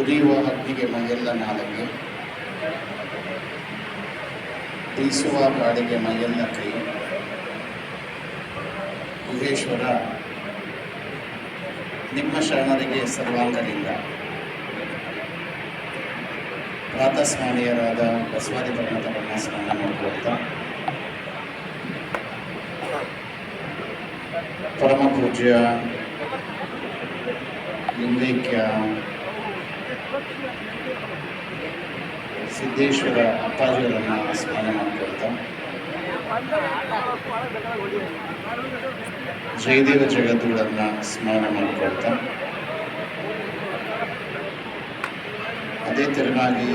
ಉರಿಯುವ ಅಗ್ನಿಗೆ ಮೈಯೆಲ್ಲ ನಾಲಿಗೆ ಬೀಸುವ ಗಾಳಿಗೆ ಮೈಯೆಲ್ಲ ಕೈ. ಗುಹೇಶ್ವರ, ನಿಮ್ಮ ಶರಣರಿಗೆ ಸರ್ವಾಂಗದಿಂದ. ಪ್ರಾತಸ್ಮರಣೀಯರಾದ ಬಸವಾದಿ ಬಣ್ಣದ ಬಣ್ಣ ಸ್ನಾನ ಮಾಡಿಕೊಳ್ತಾ. ಪರಮ ಪೂಜ್ಯ ಲಿಂಗೈಕ್ಯ ಸಿದ್ದೇಶ್ವರ ಅಪ್ಪಾಜಿಯವರನ್ನು ಸ್ಮರಣ ಮಾಡಿಕೊಳ್ತಾ. ಜಯದೇವ ಜಗದ್ಗುಳನ್ನು ಸ್ಮರಣ ಮಾಡಿಕೊಳ್ತಾ. ಅದೇ ತೆರನಾಗಿ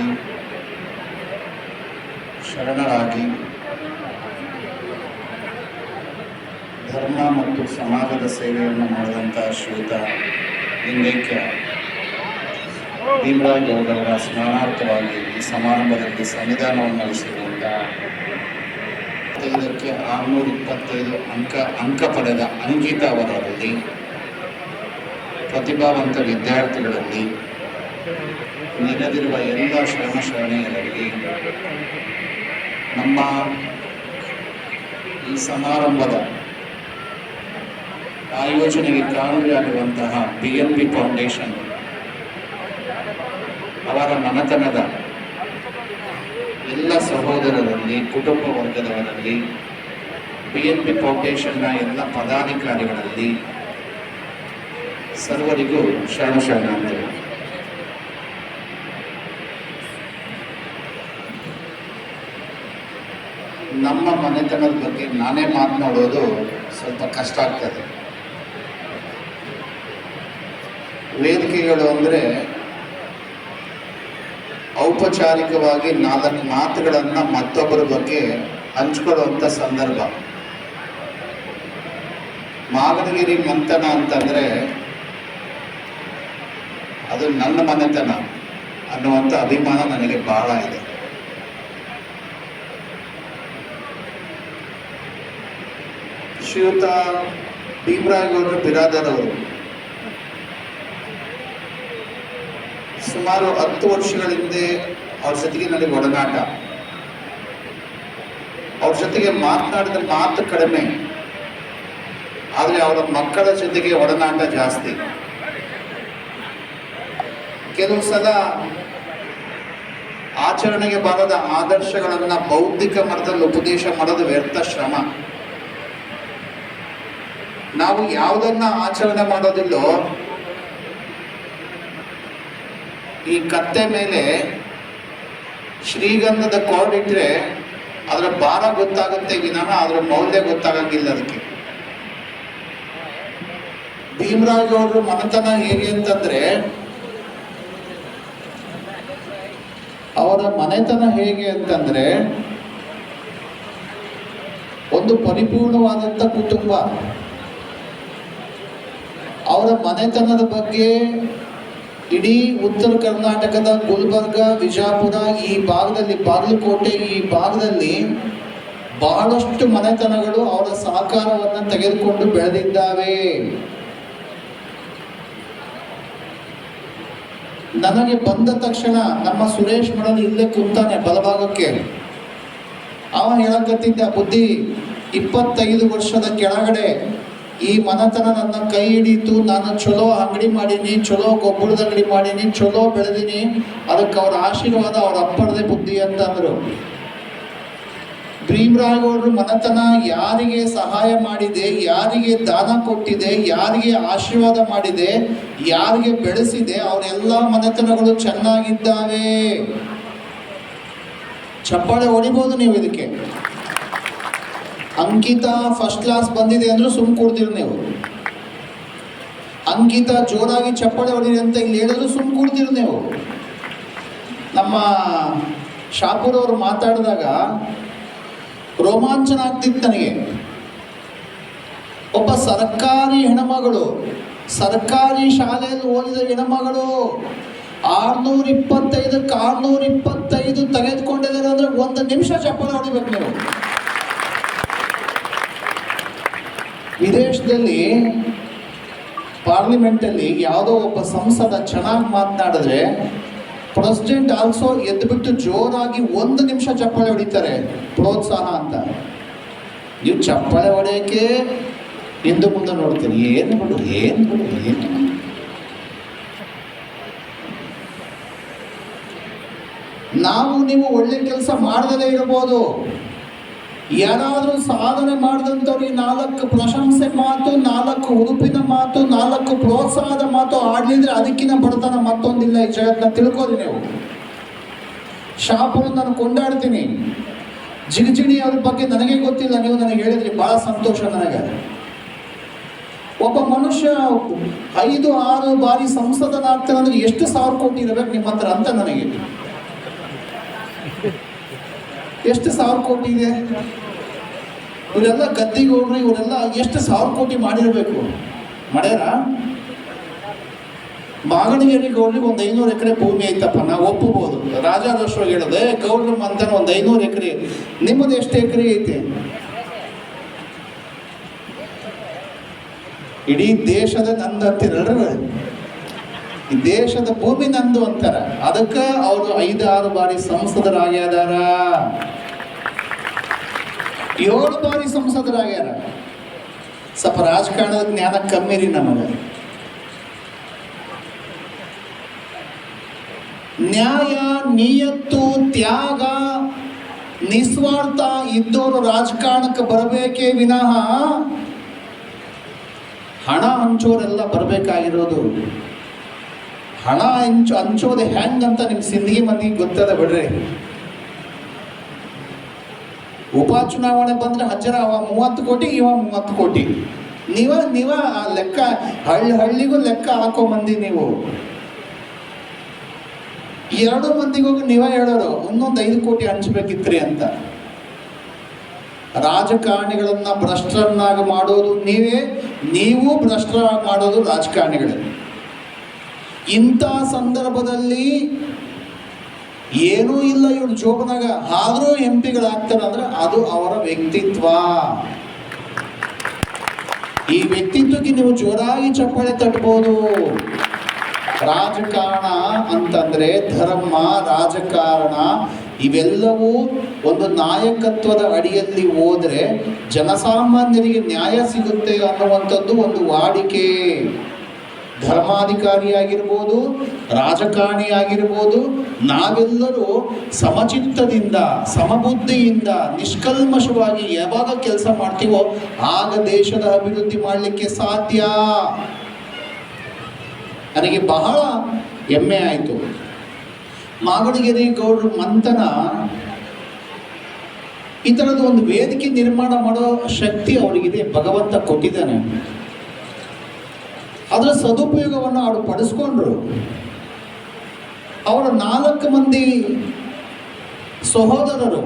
ಶರಣರಾಗಿ ಧರ್ಮ ಮತ್ತು ಸಮಾಜದ ಸೇವೆಯನ್ನು ಮಾಡಿದಂಥ ಶ್ರೀಯುತ ಲಿಂಗೈಕ್ಯ ಭೀಮರಾಜ್ ಗೌಡರ ಸ್ಮರಣಾರ್ಥವಾಗಿ ಈ ಸಮಾರಂಭದಲ್ಲಿ ಸನ್ನಿಧಾನವನ್ನು ನಡೆಸಿರುವಂಥ ಇದಕ್ಕೆ ಆರುನೂರ ಇಪ್ಪತ್ತೈದು ಅಂಕ ಅಂಕ ಪಡೆದ ಅಂಕಿತ ಅವರಲ್ಲಿ, ಪ್ರತಿಭಾವಂತ ವಿದ್ಯಾರ್ಥಿಗಳಲ್ಲಿ ನೆರೆದಿರುವ ಎಲ್ಲ ಶ್ರಮ ಶರಣೆಯರಲ್ಲಿ ನಮ್ಮ ಈ ಸಮಾರಂಭದ ಆಯೋಜನೆಗೆ ಕಾರಣರಾಗಿರುವಂತಹ ಬಿ ಎನ್ ಪಿ ಫೌಂಡೇಶನ್ ಅವರ ಮನತನದ ಎಲ್ಲ ಸಹೋದರರಲ್ಲಿ, ಕುಟುಂಬ ವರ್ಗದವರಲ್ಲಿ ಬಿ ಎನ್ ಪಿ ಫೌಂಡೇಶನ್ನ ಎಲ್ಲ ಪದಾಧಿಕಾರಿಗಳಲ್ಲಿ ಸರ್ವರಿಗೂ ಶರಣ ಶರಣಾರ್ಥಿಗಳು ನಮ್ಮ ಮನೆತನದ ಬಗ್ಗೆ ನಾನೇ ಮಾತನಾಡೋದು ಸ್ವಲ್ಪ ಕಷ್ಟ ಆಗ್ತದೆ. ವೇದಿಕೆಗಳು ಅಂದರೆ ಔಪಚಾರಿಕವಾಗಿ ನಾಲ್ಕು ಮಾತುಗಳನ್ನು ಮತ್ತೊಬ್ಬರ ಬಗ್ಗೆ ಹಂಚ್ಕೊಳ್ಳುವಂಥ ಸಂದರ್ಭ. ಮಾಗನಗಿರಿ ಮಂಥನ ಅಂತಂದರೆ ಅದು ನನ್ನ ಮನೆತನ ಅನ್ನುವಂಥ ಅಭಿಮಾನ ನನಗೆ ಬಹಳ ಇದೆ. ಶ್ರೀಯುತ ಭೀಮರಾಯಗೌಡರು ಬಿರಾದರ್ ಸುಮಾರು ಹತ್ತು ವರ್ಷಗಳ ಹಿಂದೆ ಅವ್ರ ಜೊತೆಗೆ ನನಗೆ ಒಡನಾಟ. ಅವ್ರ ಜೊತೆಗೆ ಮಾತನಾಡಿದ ಮಾತು ಕಡಿಮೆ. ಆದರೆ ಅವರ ಮಕ್ಕಳ ಜೊತೆಗೆ ಒಡನಾಟ ಜಾಸ್ತಿ. ಕೆಲವು ಸಲ ಆಚರಣೆಗೆ ಬಾರದ ಆದರ್ಶಗಳನ್ನು ಬೌದ್ಧಿಕ ಮಟ್ಟದಲ್ಲಿ ಉಪದೇಶ ಮಾಡೋದು ವ್ಯರ್ಥ ಶ್ರಮ. ನಾವು ಯಾವುದನ್ನ ಆಚರಣೆ ಮಾಡೋದಿಲ್ಲೋ ಈ ಕತ್ತೆ ಮೇಲೆ ಶ್ರೀಗಂಧದ ಕೋಡ್ ಇಟ್ಟರೆ ಅದರ ಭಾರ ಗೊತ್ತಾಗುತ್ತೆ, ವಿನಃ ಅದರ ಮೌಲ್ಯ ಗೊತ್ತಾಗಂಗಿಲ್ಲ ಅದಕ್ಕೆ. ಭೀಮರಾಜ್ ಅವರು ಮನತನ ಹೇಗೆ ಅಂತಂದ್ರೆ, ಅವರ ಮನೆತನ ಹೇಗೆ ಅಂತಂದ್ರೆ, ಒಂದು ಪರಿಪೂರ್ಣವಾದಂಥ ಕುಟುಂಬ. ಅವರ ಮನೆತನದ ಬಗ್ಗೆ ಇಡೀ ಉತ್ತರ ಕರ್ನಾಟಕದ ಗುಲ್ಬರ್ಗ, ವಿಜಾಪುರ, ಈ ಭಾಗದಲ್ಲಿ, ಬಾಗಲಕೋಟೆ, ಈ ಭಾಗದಲ್ಲಿ ಬಹಳಷ್ಟು ಮನೆತನಗಳು ಅವರ ಸಹಕಾರವನ್ನು ತೆಗೆದುಕೊಂಡು ಬೆಳೆದಿದ್ದಾವೆ. ನನಗೆ ಬಂದ ತಕ್ಷಣ ನಮ್ಮ ಸುರೇಶ್ ಮಡಲ್ ಇಲ್ಲೇ ಕುಂತಾನೆ ಬಲಭಾಗಕ್ಕೆ. ಅವ ಹೇಳಕತ್ತಿದ್ದ, ಬುದ್ಧಿ, ಇಪ್ಪತ್ತೈದು ವರ್ಷದ ಕೆಳಗಡೆ ಈ ಮನತನ ನನ್ನ ಕೈ ಹಿಡಿತು ನಾನು ಚಲೋ ಅಂಗಡಿ ಮಾಡೀನಿ, ಚಲೋ ಗೊಬ್ಬರದ ಅಂಗಡಿ ಮಾಡೀನಿ, ಚಲೋ ಬೆಳೆದೀನಿ. ಅದಕ್ಕೆ ಅವ್ರ ಆಶೀರ್ವಾದ, ಅವ್ರ ಅಪ್ಪಡದೆ ಬುದ್ಧಿ ಅಂತಂದ್ರು. ಅವರು ಮನತನ ಯಾರಿಗೆ ಸಹಾಯ ಮಾಡಿದೆ, ಯಾರಿಗೆ ದಾನ ಕೊಟ್ಟಿದೆ, ಯಾರಿಗೆ ಆಶೀರ್ವಾದ ಮಾಡಿದೆ, ಯಾರಿಗೆ ಬೆಳೆಸಿದೆ, ಅವರೆಲ್ಲ ಮನೆತನಗಳು ಚೆನ್ನಾಗಿದ್ದಾವೆ. ಚಪ್ಪಾಳೆ ಹೊಡಿಬೋದು ನೀವು ಇದಕ್ಕೆ. ಅಂಕಿತ ಫಸ್ಟ್ ಕ್ಲಾಸ್ ಬಂದಿದೆ ಅಂದ್ರೆ ಸುಮ್ ಕೂಡ್ತೀರಿ ನೀವು ಅಂಕಿತ ಜೋರಾಗಿ ಚಪ್ಪಾಳೆ ಹೊಡೀರಿ ಅಂತ ಇಲ್ಲಿ ಹೇಳಿದ್ರು ಸುಮ್ ಕೂಡ್ತೀರಿ ನೀವು ನಮ್ಮ ಶಾಪುರ್ ಅವರು ಮಾತಾಡಿದಾಗ ರೋಮಾಂಚನ ಆಗ್ತಿತ್ತು ನನಗೆ. ಒಬ್ಬ ಸರ್ಕಾರಿ ಹೆಣ್ಮಗಳು, ಸರ್ಕಾರಿ ಶಾಲೆಯಲ್ಲಿ ಓದಿದ ಹೆಣ್ಮಗಳು ಆರ್ನೂರ ಇಪ್ಪತ್ತೈದಕ್ಕೆ ಆರ್ನೂರ ಇಪ್ಪತ್ತೈದು ತೆಗೆದುಕೊಂಡಿದ್ದಾರೆ ಅಂದ್ರೆ ಒಂದು ನಿಮಿಷ ಚಪ್ಪಾಳೆ ಹೊಡಿಬೇಕು ನೀವು. ವಿದೇಶದಲ್ಲಿ ಪಾರ್ಲಿಮೆಂಟಲ್ಲಿ ಯಾವುದೋ ಒಬ್ಬ ಸಂಸದ ಚೆನ್ನಾಗಿ ಮಾತನಾಡಿದ್ರೆ ಪ್ರೆಸಿಡೆಂಟ್ ಆಲ್ಸೋ ಎದ್ದುಬಿಟ್ಟು ಜೋರಾಗಿ ಒಂದು ನಿಮಿಷ ಚಪ್ಪಾಳೆ ಹೊಡಿತಾರೆ, ಪ್ರೋತ್ಸಾಹ ಅಂತ. ನೀವು ಚಪ್ಪಾಳೆ ಹೊಡೆಯೋಕ್ಕೆ ಹಿಂದೆ ಮುಂದೆ ನೋಡ್ತೀನಿ ಏನು ಬಿಡು ಏನು ಬಿಡು ಏನು ನಾವು ನೀವು ಒಳ್ಳೆ ಕೆಲಸ ಮಾಡದೇ ಇರಬಹುದು ಯಾರಾದರೂ ಸಾಧನೆ ಮಾಡಿದಂಥವ್ರಿಗೆ ನಾಲ್ಕು ಪ್ರಶಂಸೆ ಮಾತು, ನಾಲ್ಕು ಉಡುಪಿನ ಮಾತು, ನಾಲ್ಕು ಪ್ರೋತ್ಸಾಹದ ಮಾತು ಆಡ್ಲಿದ್ರೆ ಅದಕ್ಕಿಂತ ಬಡತನ ಮತ್ತೊಂದಿಲ್ಲ ಈ ಜಗತ್ತನ್ನ ತಿಳ್ಕೋರಿ ನೀವು. ಶಾಪವನ್ನು ನಾನು ಕೊಂಡಾಡ್ತೀನಿ. ಜಿಗಜಿಣಿ ಅವ್ರ ಬಗ್ಗೆ ನನಗೆ ಗೊತ್ತಿಲ್ಲ, ನೀವು ನನಗೆ ಹೇಳಿದ್ರಿ, ಬಹಳ ಸಂತೋಷ ನನಗೆ. ಒಬ್ಬ ಮನುಷ್ಯ ಐದು, ಆರು ಬಾರಿ ಸಂಸದನಾಗ್ತಾನೆ ಅಂದ್ರೆ ಎಷ್ಟು ಸಾವಿರ ಕೋಟಿ ಇರಬೇಕು ನಿಮ್ಮ ಹತ್ರ ಅಂತ ನನಗೆ. ಎಷ್ಟು ಸಾವಿರ ಕೋಟಿ ಇದೆ? ಇವರೆಲ್ಲ ಗದ್ದಿಗೆ ಹೋಗ್ರಿ ಇವರೆಲ್ಲ ಎಷ್ಟು ಸಾವಿರ ಕೋಟಿ ಮಾಡಿರಬೇಕು. ಮಾಡ್ಯಾರ? ಮಾಗಣಿಗೆರೆ ಗೌಡ್ರಿಗೆ ಒಂದು ಐನೂರು ಎಕರೆ ಭೂಮಿ ಐತಪ್ಪ, ನಾವು ಒಪ್ಪಬಹುದು ರಾಜಾದರ್ಶರು ಹೇಳಿದೆ ಗೌಡ್ರ ಮಂತನ ಒಂದು ಐನೂರು ಎಕರೆ, ನಿಮ್ಮದು ಎಷ್ಟು ಎಕರೆ ಐತೆ? ಇಡೀ ದೇಶದ ನಂದು ಅಂತೀರಲ್ರಿ ಈ ದೇಶದ ಭೂಮಿ ನಂದು ಅಂತಾರ. ಅದಕ್ಕ ಅವರು ಐದಾರು ಬಾರಿ ಸಂಸದರಾಗ್ಯಾದಾರ. ಏಳು ಬಾರಿ ಸಂಸದರಾಗ್ಯಾರ. ಸ್ವಲ್ಪ ರಾಜಕಾರಣದ ಜ್ಞಾನ ಕಮ್ಮಿ ರೀ ನಮಗೆ. ನ್ಯಾಯ, ನಿಯತ್ತು, ತ್ಯಾಗ, ನಿಸ್ವಾರ್ಥ ಇದ್ದವರು ರಾಜಕಾರಣಕ್ಕೆ ಬರಬೇಕೇ ವಿನಃ ಹಣ ಹಂಚೋರೆಲ್ಲ ಬರಬೇಕಾಗಿರೋದು. ಹಣ ಹಂಚು ಹಂಚೋದು ಹೆಂಗಂತ ನಿಮ್ಮ ಸಿಂದಗಿ ಮಂದಿಗೆ ಗೊತ್ತದ ಬಿಡ್ರಿ. ಉಪಚುನಾವಣೆ ಬಂದ್ರೆ ಹಜರ ಅವ ಮೂವತ್ತು ಕೋಟಿ, ಇವ ಮೂವತ್ತು ಕೋಟಿ. ನೀವ ನೀವ ಆ ಲೆಕ್ಕ, ಹಳ್ಳಿ ಹಳ್ಳಿಗೂ ಲೆಕ್ಕ ಹಾಕೋ ಮಂದಿ ನೀವು. ಎರಡು ಮಂದಿಗೆ ನೀವ ಹೇಳೋರು, ಇನ್ನೊಂದು ಐದು ಕೋಟಿ ಹಂಚ್ಬೇಕಿತ್ರಿ ಅಂತ. ರಾಜಕಾರಣಿಗಳನ್ನ ಭ್ರಷ್ಟರನ್ನಾಗಿ ಮಾಡೋದು ನೀವೇ, ನೀವು ಭ್ರಷ್ಟರಾಗಿ ಮಾಡೋದು ರಾಜಕಾರಣಿಗಳು. ಇಂಥ ಸಂದರ್ಭದಲ್ಲಿ ಏನೂ ಇಲ್ಲ ಇವ್ರ ಜೋಬನಾಗ. ಆದರೂ ಎಂ ಪಿಗಳಾಗ್ತಾರಂದ್ರೆ ಅದು ಅವರ ವ್ಯಕ್ತಿತ್ವ. ಈ ವ್ಯಕ್ತಿತ್ವಕ್ಕೆ ನೀವು ಜೋರಾಗಿ ಚಪ್ಪಾಳೆ ತಟ್ಬೋದು. ರಾಜಕಾರಣ ಅಂತಂದ್ರೆ ಧರ್ಮ, ರಾಜಕಾರಣ, ಇವೆಲ್ಲವೂ ಒಂದು ನಾಯಕತ್ವದ ಅಡಿಯಲ್ಲಿ ಹೋದ್ರೆ ಜನಸಾಮಾನ್ಯರಿಗೆ ನ್ಯಾಯ ಸಿಗುತ್ತೆ ಅನ್ನುವಂಥದ್ದು ಒಂದು ವಾಡಿಕೆ. ಧರ್ಮಾಧಿಕಾರಿ ಆಗಿರ್ಬೋದು ರಾಜಕಾರಣಿ ಆಗಿರ್ಬೋದು ನಾವೆಲ್ಲರೂ ಸಮಚಿತ್ತದಿಂದ, ಸಮಬುದ್ಧಿಯಿಂದ, ನಿಷ್ಕಲ್ಮಶವಾಗಿ ಯಾವಾಗ ಕೆಲಸ ಮಾಡ್ತೀವೋ ಆಗ ದೇಶದ ಅಭಿವೃದ್ಧಿ ಮಾಡಲಿಕ್ಕೆ ಸಾಧ್ಯ. ನನಗೆ ಬಹಳ ಹೆಮ್ಮೆ ಆಯಿತು. ಮಾಗಡಿಗೆರೆ ಗೌಡ್ರ ಮಂಥನ ಈ ಥರದ ಒಂದು ವೇದಿಕೆ ನಿರ್ಮಾಣ ಮಾಡೋ ಶಕ್ತಿ ಅವರಿಗಿದೆ, ಭಗವಂತ ಕೊಟ್ಟಿದ್ದಾನೆ. ಅದರ ಸದುಪಯೋಗವನ್ನು ಅವರು ಪಡಿಸ್ಕೊಂಡ್ರು. ಅವರ ನಾಲ್ಕು ಮಂದಿ ಸಹೋದರರು,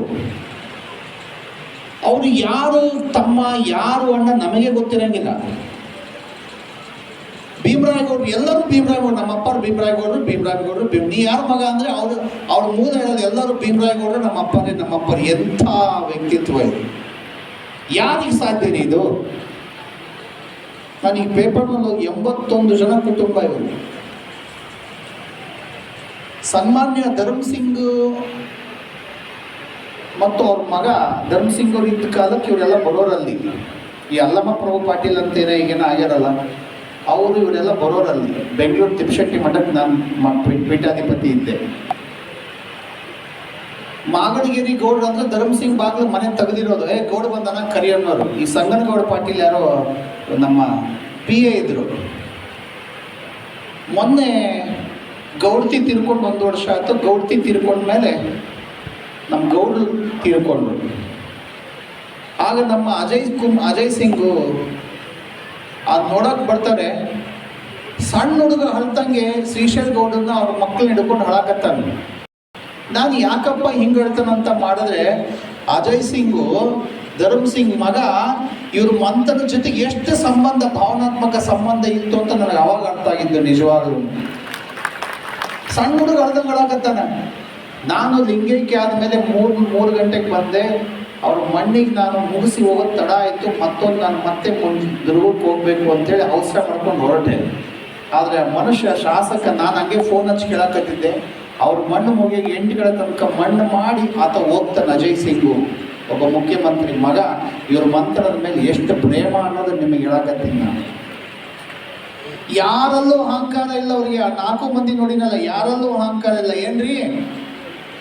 ಅವರು ಯಾರು ತಮ್ಮ ಯಾರು ಅಣ್ಣ ನಮಗೆ ಗೊತ್ತಿರಂಗಿಲ್ಲ. ಭೀಮರಾಯಗೌಡರು, ಎಲ್ಲರೂ ಭೀಮರಾಯಗೌಡರು ನಮ್ಮ ಅಪ್ಪರು ಭೀಮರಾಯಗೌಡರು ಭೀಮರಾಯಗೌಡರು, ಭೀಮ್ ನೀ ಯಾರು ಮಗ ಅಂದರೆ ಅವರು ಅವ್ರ ಮೂಲ ಹೇಳೋದು ಎಲ್ಲರೂ ಭೀಮರಾಯಗೌಡರು ನಮ್ಮ ಅಪ್ಪರೇ ನಮ್ಮ ಅಪ್ಪರು ಎಂಥ ವ್ಯಕ್ತಿತ್ವ ಇದು. ಯಾರಿಗೆ ಸಾಧ್ಯನೇ ಇದು? ನಾನು ಈ ಪೇಪರ್ನಲ್ಲಿ ಎಂಬತ್ತೊಂದು ಜನ ಕುಟುಂಬ ಇವರು ಸನ್ಮಾನ್ಯ ಧರ್ಮ್ ಸಿಂಗ್ ಮತ್ತು ಅವ್ರ ಮಗ ಧರ್ಮ್ ಸಿಂಗ್ ಅವ್ರು ಇದ್ದ ಕಾಲಕ್ಕೆ ಇವರೆಲ್ಲ ಬರೋರಲ್ಲಿ. ಈ ಅಲ್ಲಮ್ಮ ಪ್ರಭು ಪಾಟೀಲ್ ಅಂತೇನೆ ಈಗೇನೋ ಆಗ್ಯಾರಲ್ಲ, ಅವರು ಇವರೆಲ್ಲ ಬರೋರಲ್ಲಿ. ಬೆಂಗಳೂರು ತಿಪ್ಪಶೆಟ್ಟಿ ಮಠಕ್ಕೆ ನಾನು ಪೀಠಾಧಿಪತಿ ಇದ್ದೆ. ಮಾಗಡಿಗೇರಿ ಗೌಡ್ರು ಅಂದ್ರೆ ಧರ್ಮಸಿಂಗ್ ಬಾಗ್ಲು ಮನೆ ತೆಗೆದಿರೋದು. ಏ ಗೌಡ್ ಬಂದನ ಕರಿ ಅನ್ನೋರು ಈ ಸಂಗನಗೌಡ ಪಾಟೀಲ್ ಯಾರೋ ನಮ್ಮ ಪಿ ಎ ಇದ್ರು. ಮೊನ್ನೆ ಗೌಡ್ತಿ ತಿರ್ಕೊಂಡು ಒಂದು ವರ್ಷ ಆಯ್ತು. ಗೌಡ್ತಿ ತೀರ್ಕೊಂಡ್ಮೇಲೆ ನಮ್ಮ ಗೌಡ್ರು ತಿರ್ಕೊಂಡ್ರು. ಆಗ ನಮ್ಮ ಅಜಯ್ ಕುಮ್ ಅಜಯ್ ಸಿಂಗು ಅದು ನೋಡಕ್ ಬರ್ತಾರೆ. ಸಣ್ಣ ಹುಡುಗ ಹಳ್ತಂಗೆ ಶ್ರೀಶೈಲ್ ಗೌಡನ್ನ ಅವ್ರ ಮಕ್ಕಳನ್ನ ಹಿಡ್ಕೊಂಡು ಹಳಕತ್ತಾನೆ ನಾನು ಯಾಕಪ್ಪ ಹಿಂಗೆ ಹೇಳ್ತಾನಂತ ಮಾಡಿದ್ರೆ ಅಜಯ್ ಸಿಂಗು ಧರ್ಮ್ ಸಿಂಗ್ ಮಗ, ಇವ್ರ ಮಂತನ ಜೊತೆಗೆ ಎಷ್ಟು ಸಂಬಂಧ, ಭಾವನಾತ್ಮಕ ಸಂಬಂಧ ಇತ್ತು ಅಂತ ನನಗೆ ಅವಾಗ ಅರ್ಥ ಆಗಿದ್ದು ನಿಜವಾಗ್ಲೂ. ಸಣ್ಣ ಹುಡುಗ ಅರ್ಧಗಳಾಗತ್ತಾನೆ ನಾನು ಲಿಂಗೈಕ್ಯ ಆದಮೇಲೆ ಮೂರು ಮೂರು ಗಂಟೆಗೆ ಬಂದೆ. ಅವ್ರ ಮಣ್ಣಿಗೆ ನಾನು ಮುಗಿಸಿ ಹೋಗೋದು ತಡ ಆಯಿತು. ಮತ್ತೊಂದು ನಾನು ಮತ್ತೆ ದುರ್ಗಕ್ಕೆ ಹೋಗ್ಬೇಕು ಅಂತೇಳಿ ಅವಸರ ಮಾಡ್ಕೊಂಡು ಹೊರಟೆ. ಆದರೆ ಮನುಷ್ಯ ಶಾಸಕ, ನಾನು ಹಂಗೆ ಫೋನ್ ಹಚ್ಚಿ ಕೇಳಕತ್ತಿದ್ದೆ. ಅವ್ರ ಮಣ್ಣು ಮುಗಿಗೆ ಎಂಟುಗಳ ತನಕ ಮಣ್ಣು ಮಾಡಿ ಆತ ಹೋಗ್ತಾನೆ ಅಜಯ್ ಸಿಂಗು. ಒಬ್ಬ ಮುಖ್ಯಮಂತ್ರಿ ಮಗ, ಇವ್ರ ಮಂತ್ರದ ಮೇಲೆ ಎಷ್ಟು ಪ್ರೇಮ ಅನ್ನೋದು ನಿಮಗೆ ಹೇಳಕತ್ತೀನಿ ನಾನು. ಯಾರಲ್ಲೂ ಅಹಂಕಾರ ಇಲ್ಲ ಅವ್ರಿಗೆ. ನಾಲ್ಕು ಮಂದಿ ನೋಡಿನಲ್ಲ, ಯಾರಲ್ಲೂ ಅಹಂಕಾರ ಇಲ್ಲ. ಏನ್ರಿ?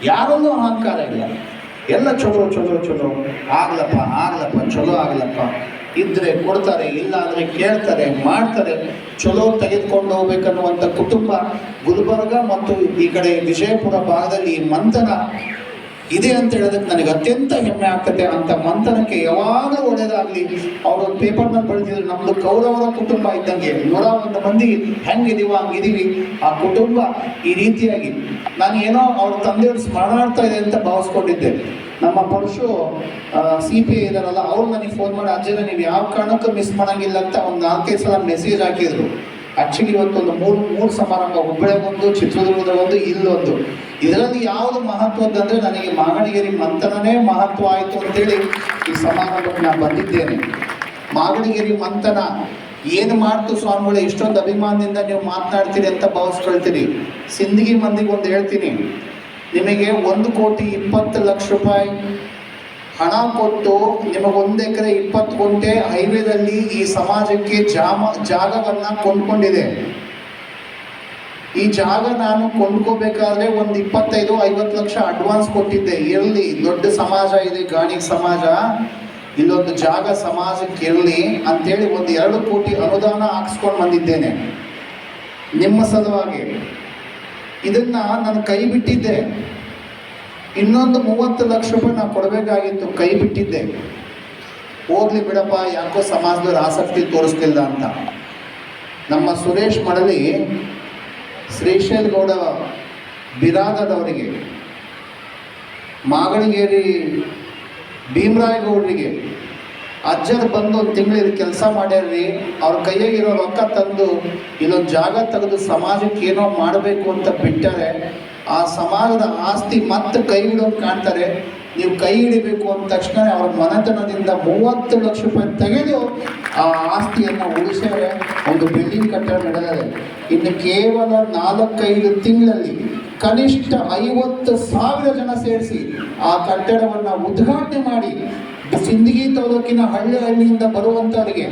ಯಾರಲ್ಲೂ ಅಹಂಕಾರ ಇಲ್ಲ. ಎಲ್ಲ ಚಲೋ ಚಲೋ ಚಲೋ ಆಗ್ಲಪ್ಪ ಆಗ್ಲಪ್ಪ, ಚಲೋ ಆಗ್ಲಪ್ಪ. ಇದ್ರೆ ಕೊಡ್ತಾರೆ ಇಲ್ಲ ಅಂದ್ರೆ ಕೇಳ್ತಾರೆ, ಮಾಡ್ತಾರೆ, ಚಲೋ ತೆಗೆದುಕೊಂಡು ಹೋಗ್ಬೇಕನ್ನುವಂಥ ಕುಟುಂಬ ಗುಲ್ಬರ್ಗ ಮತ್ತು ಈ ಕಡೆ ವಿಜಯಪುರ ಭಾಗದಲ್ಲಿ ಮಂಥನ ಇದೆ ಅಂತ ಹೇಳೋದಕ್ಕೆ ನನಗೆ ಅತ್ಯಂತ ಹೆಮ್ಮೆ ಆಗ್ತದೆ. ಅಂತ ಮಂಥನಕ್ಕೆ ಒಳ್ಳೇದಾಗ್ಲಿ. ಅವರು ಪೇಪರ್ನ ಪೇಪರ್ನಲ್ಲಿ ಬರೆದಿದ್ರು, ನಮ್ದು ಕೌರವರ ಕುಟುಂಬ ಇದ್ದಂಗೆ ನೂರ ಒಂದು ಮಂದಿ ಹೆಂಗಿದೀವ ಹಂಗಿದೀವಿ ಆ ಕುಟುಂಬ ಈ ರೀತಿಯಾಗಿ ನಾನು ಏನೋ ಅವ್ರ ತಂದೆಯವ್ರು ಸ್ಮರಣಾರ್ಥ ಇದೆ ಅಂತ ಭಾವಿಸ್ಕೊಂಡಿದ್ದೆ. ನಮ್ಮ ಪರಶು ಸಿ ಪಿ ಇದಾರಲ್ಲ, ಅವ್ರು ನನಗೆ ಫೋನ್ ಮಾಡಿ ಅಜ್ಜನ ನೀವು ಯಾವ ಕಾರಣಕ್ಕೂ ಮಿಸ್ ಮಾಡಂಗಿಲ್ಲ ಅಂತ ಒಂದು ನಾಲ್ಕೈದು ಸಲ ಮೆಸೇಜ್ ಹಾಕಿದ್ರು. ಆಕ್ಚುಲಿ ಇವತ್ತೊಂದು ಮೂರು ಮೂರು ಸಮಾರಂಭ ಹುಬ್ಬಳ್ಳಿಗೊಂದು ಚಿತ್ರದುರ್ಗದ ಒಂದು ಇಲ್ಲೊಂದು ಇದರಲ್ಲಿ ಯಾವುದು ಅಂತಂದ್ರೆ ನನಗೆ ಮಾಗಡಿಗೇರಿ ಮಂಥನನೇ ಮಹತ್ವ ಆಯಿತು ಅಂತೇಳಿ ಈ ಸಮಾರಂಭಕ್ಕೆ ನಾನು ಬಂದಿದ್ದೇನೆ. ಮಾಗಡಿಗೇರಿ ಮಂಥನ ಏನು ಮಾಡ್ತು ಸ್ವಾಮಿಗಳು, ಇಷ್ಟೊಂದು ಅಭಿಮಾನದಿಂದ ನೀವು ಮಾತನಾಡ್ತೀರಿ ಅಂತ ಭಾವಿಸ್ಕೊಳ್ತೀರಿ ಸಿಂದಗಿ ಮಂದಿಗೆ ಒಂದು ಹೇಳ್ತೀನಿ. ನಿಮಗೆ ಒಂದು ಕೋಟಿ ಇಪ್ಪತ್ತು ಲಕ್ಷ ರೂಪಾಯಿ ಹಣ ಕೊಟ್ಟು ನಿಮಗೊಂದು ಎಕರೆ ಇಪ್ಪತ್ತು ಗುಂಟೆ ಹೈವೇದಲ್ಲಿ ಈ ಸಮಾಜಕ್ಕೆ ಜಾಮ, ಜಾಗವನ್ನು ಕೊಂಡ್ಕೊಂಡಿದೆ. ಈ ಜಾಗ ನಾನು ಕೊಂಡ್ಕೋಬೇಕಾದ್ರೆ ಒಂದು ಇಪ್ಪತ್ತೈದು, ಐವತ್ತು ಲಕ್ಷ ಅಡ್ವಾನ್ಸ್ ಕೊಟ್ಟಿದ್ದೆ. ಇರಲಿ, ದೊಡ್ಡ ಸಮಾಜ ಇದೆ, ಗಾಣಿ ಸಮಾಜ. ಇಲ್ಲೊಂದು ಜಾಗ ಸಮಾಜಕ್ಕೆ ಇರಲಿ ಅಂತೇಳಿ ಒಂದು ಎರಡು ಕೋಟಿ ಅನುದಾನ ಹಾಕ್ಸ್ಕೊಂಡು ಬಂದಿದ್ದೇನೆ. ನಿಮ್ಮ ಸಲುವಾಗಿ. ಇದನ್ನ ನಾನು ಕೈ ಬಿಟ್ಟಿದ್ದೆ ಇನ್ನೊಂದು ಮೂವತ್ತು ಲಕ್ಷ ರೂಪಾಯಿ ನಾನು ಕೊಡಬೇಕಾಗಿತ್ತು ಕೈ ಬಿಟ್ಟಿದ್ದೆ ಹೋಗ್ಲಿ ಬಿಡಪ್ಪ, ಯಾಕೋ ಸಮಾಜದವ್ರು ಆಸಕ್ತಿ ತೋರಿಸ್ತಿಲ್ಲ ಅಂತ. ನಮ್ಮ ಸುರೇಶ್ ಮಡಲಿ, ಶ್ರೀಶೈಲ್ ಗೌಡ ಬಿರಾದದವರಿಗೆ ಭೀಮರಾಯ್ಗೌಡರಿಗೆ ಭೀಮರಾಯ ಅಜ್ಜರ್ ಬಂದು ಒಂದು ತಿಂಗಳು ಇದು ಕೆಲಸ ಮಾಡ್ಯಾರ್ರಿ, ಅವ್ರ ಕೈಯಾಗಿರೋ ರೊಕ್ಕ ತಂದು ಇಲ್ಲೊಂದು ಜಾಗ ತೆಗೆದು ಸಮಾಜಕ್ಕೆ ಏನೋ ಮಾಡಬೇಕು ಅಂತ ಬಿಟ್ಟರೆ, ಆ ಸಮಾಜದ ಆಸ್ತಿ ಮತ್ತೆ ಕೈ ಹಿಡೋಕೆ ಕಾಣ್ತಾರೆ. ನೀವು ಕೈ ಹಿಡಿಬೇಕು ಅಂದ ತಕ್ಷಣ ಅವ್ರ ಮನೆತನದಿಂದ ಮೂವತ್ತು ಲಕ್ಷ ರೂಪಾಯಿ ತೆಗೆದು ಆ ಆಸ್ತಿಯನ್ನು ಉಳಿಸ್ಯಾರೆ. ಒಂದು ಬಿಲ್ಡಿಂಗ್ ಕಟ್ಟಡ ನಡೆದಿದೆ. ಇನ್ನು ಕೇವಲ ನಾಲ್ಕೈದು ತಿಂಗಳಲ್ಲಿ ಕನಿಷ್ಠ ಐವತ್ತು ಸಾವಿರ ಜನ ಸೇರಿಸಿ ಆ ಕಟ್ಟಡವನ್ನು ಉದ್ಘಾಟನೆ ಮಾಡಿ ಸಿಂದಗಿ ತಾಲೂಕಿನ ಹಳ್ಳಿ ಹಳ್ಳಿಯಿಂದ ಬರುವಂತವರಿಗೆ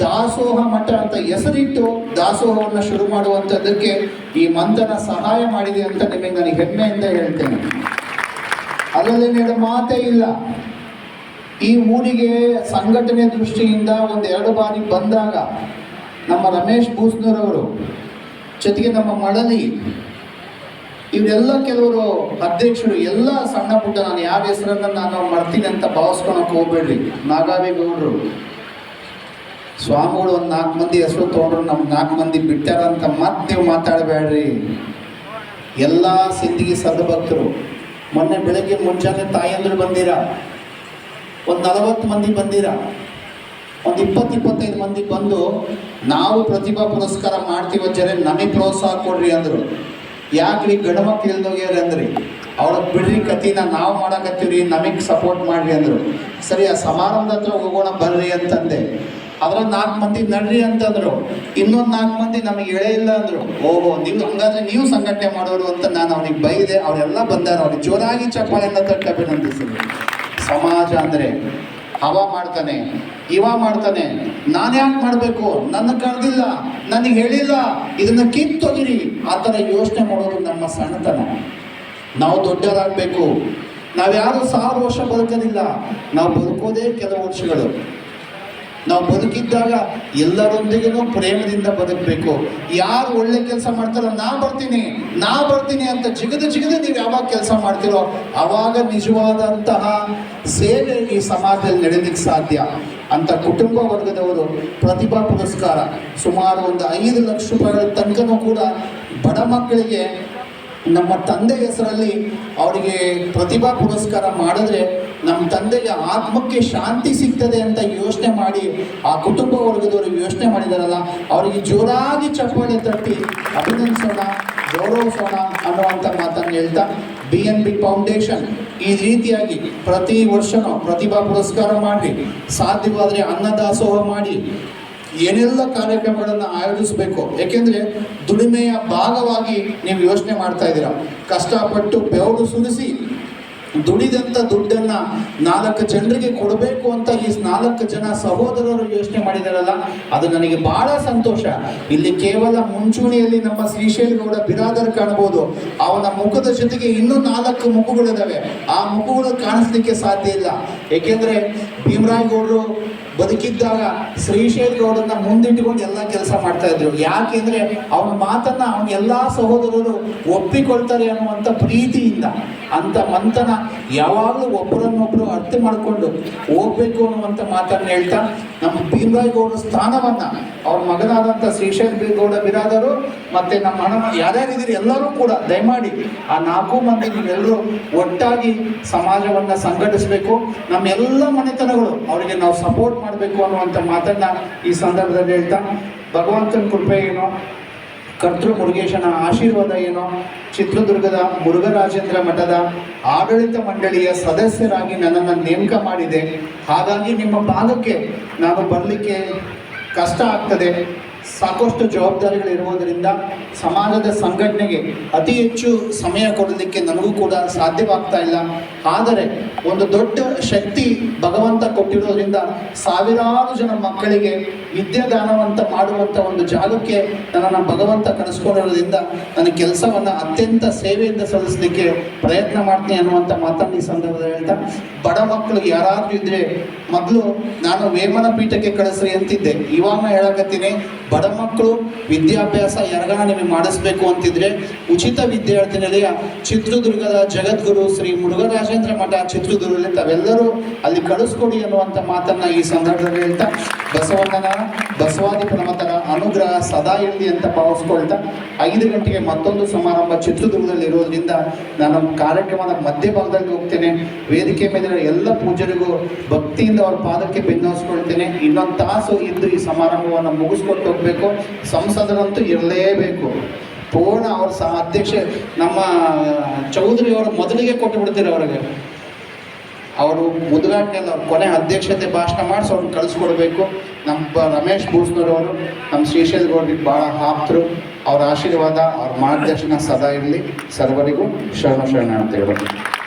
ದಾಸೋಹ ಮಠ ಅಂತ ಹೆಸರಿಟ್ಟು ದಾಸೋಹವನ್ನು ಶುರು ಮಾಡುವಂಥದ್ದಕ್ಕೆ ಈ ಮಂಥನ ಸಹಾಯ ಮಾಡಿದೆ ಅಂತ ನಿಮಗೆ ನನಗೆ ಹೆಮ್ಮೆಯಿಂದ ಹೇಳ್ತೇನೆ. ಅದರಲ್ಲಿ ನೀಡ ಮಾತೇ ಇಲ್ಲ. ಈ ಊರಿಗೆ ಸಂಘಟನೆ ದೃಷ್ಟಿಯಿಂದ ಒಂದು ಎರಡು ಬಾರಿ ಬಂದಾಗ ನಮ್ಮ ರಮೇಶ್ ಭೂಸ್ನೂರವರು ಜೊತೆಗೆ ನಮ್ಮ ಮಳಲಿ ಇವರೆಲ್ಲ ಕೆಲವರು ಅಧ್ಯಕ್ಷರು, ಎಲ್ಲ ಸಣ್ಣ ಪುಟ್ಟ ನಾನು ಯಾವ ಹೆಸರನ್ನ ನಾನು ಮಾಡ್ತೀನಿ ಅಂತ ಭಾವಿಸ್ಕೊಳಕ್ ಹೋಗ್ಬೇಡ್ರಿ. ನಾಗಾವೇಗೌಡರು ಸ್ವಾಮಿಗಳು ಒಂದು ನಾಲ್ಕು ಮಂದಿ ಹೆಸರು ತೊಗೊಂಡ್ರು, ನಮ್ ನಾಲ್ಕು ಮಂದಿ ಬಿಟ್ಟಾರಂತ ಮತ್ತೆ ಮಾತಾಡಬೇಡ್ರಿ. ಎಲ್ಲ ಸಿದ್ಧಿಗೆ ಸದ್ಭಕ್ತರು. ಮೊನ್ನೆ ಬೆಳಗ್ಗೆ ಮುಂಚಾನೆ ತಾಯಂದ್ರು ಬಂದಿರ? ಒಂದು ನಲವತ್ತು ಮಂದಿ ಬಂದಿರ? ಒಂದು ಇಪ್ಪತ್ತು ಇಪ್ಪತ್ತೈದು ಮಂದಿ ಬಂದು, ನಾವು ಪ್ರತಿಭಾ ಪುರಸ್ಕಾರ ಮಾಡ್ತೀವಿ ಜನ ನಮಗೆ ಪ್ರೋತ್ಸಾಹ ಕೊಡ್ರಿ ಅಂದರು. ಯಾಕ್ರಿ ಗಂಡು ಮಕ್ಳು ಇಲ್ದೋಗ್ಯಾರ ಅಂದ್ರಿ ಬಿಡ್ರಿ ಕತಿನ ನಾವು ಮಾಡಕತ್ತೀವ್ರಿ, ನಮಗೆ ಸಪೋರ್ಟ್ ಮಾಡ್ರಿ ಅಂದ್ರು. ಸರಿ, ಆ ಸಮಾರಂಭದ ಹತ್ರ ಹೋಗೋಣ, ಬರ್ರಿ ಅಂತಂದೆ. ಅದ್ರ ನಾಲ್ಕು ಮಂದಿ ನಡ್ರಿ ಅಂತಂದ್ರು. ಇನ್ನೊಂದು ನಾಲ್ಕು ಮಂದಿ ನಮಗೆ ಎಳೆ ಇಲ್ಲ ಅಂದ್ರು. ಓಹೋ ನೀವು ಹಂಗಾದ್ರೆ ನೀವು ಸಂಘಟನೆ ಮಾಡೋರು ಅಂತ ನಾನು ಅವ್ನಿಗೆ ಬೈದೆ, ಅವರೆಲ್ಲ ಬಂದಾರ, ಅವ್ರಿಗೆ ಜೋರಾಗಿ ಚಪ್ಪಾಳೆಲ್ಲ ತಟ್ಟ ಅಭಿನಂದಿಸಿದ್ರು ಸಮಾಜ ಅಂದ್ರೆ ಅವ ಮಾಡ್ತಾನೆ, ಇವ ಮಾಡ್ತಾನೆ, ನಾನು ಯಾಕೆ ಮಾಡಬೇಕು? ನನ್ನ ಕರೆದಿಲ್ಲ ನನಗೆ ಹೇಳಿಲ್ಲ, ಇದನ್ನ ಕಿತ್ತೊಗಿರಿ. ಆ ಥರ ಯೋಚನೆ ಮಾಡೋದು ನಮ್ಮ ಸಣ್ಣತನ. ನಾವು ದೊಡ್ಡವರಾಗಬೇಕು ನಾವ್ಯಾರು ಸಾವಿರ ವರ್ಷ ಬದುಕೋದಿಲ್ಲ. ನಾವು ಬದುಕೋದೇ ಕೆಲವು ವರ್ಷಗಳು. ನಾವು ಬದುಕಿದ್ದಾಗ ಎಲ್ಲರೊಂದಿಗೂ ಪ್ರೇಮದಿಂದ ಬದುಕಬೇಕು. ಯಾರು ಒಳ್ಳೆ ಕೆಲಸ ಮಾಡ್ತಾರೋ ನಾ ಬರ್ತೀನಿ ನಾ ಬರ್ತೀನಿ ಅಂತ ಜಿಗಿದು ಜಿಗಿದು ನೀವು ಯಾವಾಗ ಕೆಲಸ ಮಾಡ್ತೀರೋ ಅವಾಗ ನಿಜವಾದಂತಹ ಸೇವೆ ಈ ಸಮಾಜದಲ್ಲಿ ನಡೆಯಲಿಕ್ಕೆ ಸಾಧ್ಯ. ಅಂತ ಕುಟುಂಬ ವರ್ಗದವರು ಪ್ರತಿಭಾ ಪುರಸ್ಕಾರ. ಸುಮಾರು ಒಂದು ಐದು ಲಕ್ಷ ರೂಪಾಯಿಗಳ ತನಕನೂ ಕೂಡ ಬಡ ಮಕ್ಕಳಿಗೆ ನಮ್ಮ ತಂದೆ ಹೆಸರಲ್ಲಿ ಅವರಿಗೆ ಪ್ರತಿಭಾ ಪುರಸ್ಕಾರ ಮಾಡಿದ್ರೆ ನಮ್ಮ ತಂದೆಗೆ ಆತ್ಮಕ್ಕೆ ಶಾಂತಿ ಸಿಗ್ತದೆ ಅಂತ ಯೋಚನೆ ಮಾಡಿ, ಆ ಕುಟುಂಬ ವರ್ಗದವರು ಯೋಚನೆ ಮಾಡಿದಾರಲ್ಲ, ಅವರಿಗೆ ಜೋರಾಗಿ ಚಪ್ಪಾಳೆ ತಟ್ಟಿ ಅಭಿನಂದಿಸೋಣ, ಗೌರವಿಸೋಣ ಅನ್ನುವಂಥ ಮಾತನ್ನು ಹೇಳ್ತಾ ಬಿ ಎನ್ ಬಿ ಫೌಂಡೇಶನ್ ಈ ರೀತಿಯಾಗಿ ಪ್ರತಿ ವರ್ಷನೂ ಪ್ರತಿಭಾ ಪುರಸ್ಕಾರ ಮಾಡಿ, ಸಾಧ್ಯವಾದರೆ ಅನ್ನದಾಸೋಹ ಮಾಡಿ, ಏನೆಲ್ಲ ಕಾರ್ಯಕ್ರಮಗಳನ್ನು ಆಯೋಜಿಸಬೇಕು. ಏಕೆಂದರೆ ದುಡಿಮೆಯ ಭಾಗವಾಗಿ ನೀವು ಯೋಚನೆ ಮಾಡ್ತಾ ಇದ್ದೀರಾ. ಕಷ್ಟಪಟ್ಟು ಬೆವರು ಸುರಿಸಿ ದುಡಿದಂಥ ದುಡ್ಡನ್ನ ನಾಲ್ಕು ಜನರಿಗೆ ಕೊಡಬೇಕು ಅಂತ ಈ ನಾಲ್ಕು ಜನ ಸಹೋದರರು ಯೋಚನೆ ಮಾಡಿದಾರಲ್ಲ, ಅದು ನನಗೆ ಬಹಳ ಸಂತೋಷ. ಇಲ್ಲಿ ಕೇವಲ ಮುಂಚೂಣಿಯಲ್ಲಿ ನಮ್ಮ ಶ್ರೀಶೈಲ್ ಗೌಡ ಬಿರಾದರ್ ಕಾಣಬಹುದು. ಅವನ ಮುಖದ ಜೊತೆಗೆ ಇನ್ನೂ ನಾಲ್ಕು ಮುಖಗಳಿದಾವೆ ಆ ಮುಖಗಳು ಕಾಣಿಸ್ಲಿಕ್ಕೆ ಸಾಧ್ಯ ಇಲ್ಲ. ಏಕೆಂದ್ರೆ ಭೀಮರಾಯ್ ಗೌಡರು ಬದುಕಿದ್ದಾಗ ಶ್ರೀಶೈಲ್ ಗೌಡನ್ನ ಮುಂದಿಟ್ಟುಕೊಂಡು ಎಲ್ಲ ಕೆಲಸ ಮಾಡ್ತಾ ಇದ್ರು. ಯಾಕೆಂದ್ರೆ ಅವನ ಮಾತನ್ನ ಅವನ ಎಲ್ಲಾ ಸಹೋದರರು ಒಪ್ಪಿಕೊಳ್ತಾರೆ ಅನ್ನುವಂಥ ಪ್ರೀತಿಯಿಂದ, ಅಂತ ಮಂತನ ಯಾವಾಗಲೂ ಒಬ್ಬರನ್ನೊಬ್ರು ಅರ್ಥ ಮಾಡಿಕೊಂಡು ಹೋಗ್ಬೇಕು ಅನ್ನುವಂಥ ಮಾತನ್ನು ಹೇಳ್ತಾ ನಮ್ಮ ಭೀಮರಾಯ್ ಗೌಡರ ಸ್ಥಾನವನ್ನ ಅವ್ರ ಮಗನಾದಂಥ ಶ್ರೀಶೈಲ್ ಗೌಡ ಬಿರಾದರು ಮತ್ತೆ ನಮ್ಮ ಹಣ ಯಾರ್ಯಾರಿದ್ದೀರಿ ಎಲ್ಲರೂ ಕೂಡ ದಯಮಾಡಿ ಆ ನಾಲ್ಕು ಮಂದಿ ನೀವೆಲ್ಲರೂ ಒಟ್ಟಾಗಿ ಸಮಾಜವನ್ನ ಸಂಘಟಿಸಬೇಕು. ನಮ್ಮ ಎಲ್ಲ ಮನೆತನಗಳು ಅವರಿಗೆ ನಾವು ಸಪೋರ್ಟ್ ಮಾಡಬೇಕು ಅನ್ನುವಂಥ ಮಾತನ್ನ ಈ ಸಂದರ್ಭದಲ್ಲಿ ಹೇಳ್ತಾ, ಭಗವಂತನ ಕೃಪೆ ಏನೋ, ಕರ್ತೃ ಮುರುಗೇಶನ ಆಶೀರ್ವಾದ ಏನೋ, ಚಿತ್ರದುರ್ಗದ ಮುರುಘರಾಜೇಂದ್ರ ಮಠದ ಆಡಳಿತ ಮಂಡಳಿಯ ಸದಸ್ಯರಾಗಿ ನನ್ನನ್ನು ನೇಮಕ ಮಾಡಿದೆ. ಹಾಗಾಗಿ ನಿಮ್ಮ ಭಾಗಕ್ಕೆ ನಾನು ಬರಲಿಕ್ಕೆ ಕಷ್ಟ ಆಗ್ತದೆ. ಸಾಕಷ್ಟು ಜವಾಬ್ದಾರಿಗಳಿರುವುದರಿಂದ ಸಮಾಜದ ಸಂಘಟನೆಗೆ ಅತಿ ಹೆಚ್ಚು ಸಮಯ ಕೊಡಲಿಕ್ಕೆ ನನಗೂ ಕೂಡ ಸಾಧ್ಯವಾಗ್ತಾ ಇಲ್ಲ. ಆದರೆ ಒಂದು ದೊಡ್ಡ ಶಕ್ತಿ ಭಗವಂತ ಕೊಟ್ಟಿರೋದ್ರಿಂದ ಸಾವಿರಾರು ಜನ ಮಕ್ಕಳಿಗೆ ವಿದ್ಯಾದಾನವಂತ ಮಾಡುವಂಥ ಒಂದು ಜಾಗಕ್ಕೆ ನನ್ನನ್ನು ಭಗವಂತ ಕಳಿಸ್ಕೊಂಡಿರೋದ್ರಿಂದ ನನ್ನ ಕೆಲಸವನ್ನು ಅತ್ಯಂತ ಸೇವೆಯಿಂದ ಸಲ್ಲಿಸಲಿಕ್ಕೆ ಪ್ರಯತ್ನ ಮಾಡ್ತೀನಿ ಅನ್ನುವಂಥ ಮಾತನ್ನು ಈ ಸಂದರ್ಭದಲ್ಲಿ ಹೇಳ್ತಾ, ಬಡ ಮಕ್ಕಳು ಯಾರಾದರೂ ಇದ್ರೆ ಮೊದಲು ನಾನು ವೇಮನ ಪೀಠಕ್ಕೆ ಕಳಿಸ್ರಿ ಅಂತಿದ್ದೆ. ಇವಾಗ ಹೇಳಕತ್ತೀನಿ ಬಡ ಮಕ್ಕಳು ವಿದ್ಯಾಭ್ಯಾಸ ಯಾರಿಗಾನ ನಿಮಗೆ ಮಾಡಿಸ್ಬೇಕು ಅಂತಿದ್ರೆ ಉಚಿತ ವಿದ್ಯಾರ್ಥಿ ಚಿತ್ರದುರ್ಗದ ಜಗದ್ಗುರು ಶ್ರೀ ಮುರುಘರಾಜೇಂದ್ರ ಮಠ ಚಿತ್ರದುರ್ಗದಲ್ಲಿ ತಾವೆಲ್ಲರೂ ಅಲ್ಲಿ ಕಳಿಸ್ಕೊಡಿ ಅನ್ನುವಂಥ ಮಾತನ್ನ ಈ ಸಂದರ್ಭದಲ್ಲಿ ಹೇಳ್ತಾ ಬಸವಣ್ಣನ ಬಸವಾದಿ ಪ್ರಮತರ ಅನುಗ್ರಹ ಸದಾ ಇರಲಿ ಅಂತ ಭಾವಿಸ್ಕೊಳ್ತಾ ಐದು ಗಂಟೆಗೆ ಮತ್ತೊಂದು ಸಮಾರಂಭ ಚಿತ್ರದುರ್ಗದಲ್ಲಿ ಇರೋದ್ರಿಂದ ನಾನು ಕಾರ್ಯಕ್ರಮದ ಮಧ್ಯಭಾಗದಲ್ಲಿ ಹೋಗ್ತೇನೆ. ವೇದಿಕೆ ಮೇಲೆ ಎಲ್ಲ ಪೂಜರಿಗೂ ಭಕ್ತಿಯಿಂದ ಅವ್ರ ಪಾದಕ್ಕೆ ಬೆನ್ನಿಸ್ಕೊಳ್ತೇನೆ. ಇನ್ನೊಂದು ತಾಸು ಇದ್ದು ಈ ಸಮಾರಂಭವನ್ನು ಮುಗಿಸ್ಕೊಟ್ಟು ಹೋಗ್ಬೇಕು. ಸಂಸದರಂತೂ ಇರಲೇಬೇಕು. ಪೂರ್ಣ ಅವ್ರ ಸಹ ಅಧ್ಯಕ್ಷ ನಮ್ಮ ಚೌಧರಿ ಅವರು ಮೊದಲಿಗೆ ಕೊಟ್ಟು ಬಿಡ್ತೀರಿ ಅವರಿಗೆ. ಅವರು ಅವ್ರ ಕೊನೆ ಅಧ್ಯಕ್ಷತೆ ಭಾಷಣ ಮಾಡಿಸಿ ಅವ್ರನ್ನ ಕಳಿಸ್ಕೊಡ್ಬೇಕು. ನಮ್ಮ ರಮೇಶ್ ಬೂಸ್ನೂರ್ ಅವರು, ನಮ್ಮ ಶ್ರೀಶೈಲ್ ಭಾಳ ಆಪ್ತರು. ಅವರ ಆಶೀರ್ವಾದ, ಅವ್ರ ಮಾರ್ಗದರ್ಶನ ಸದಾ ಇರಲಿ. ಸರ್ವರಿಗೂ ಶರಣ ಶರಣ ಅಂತ ಹೇಳೋದು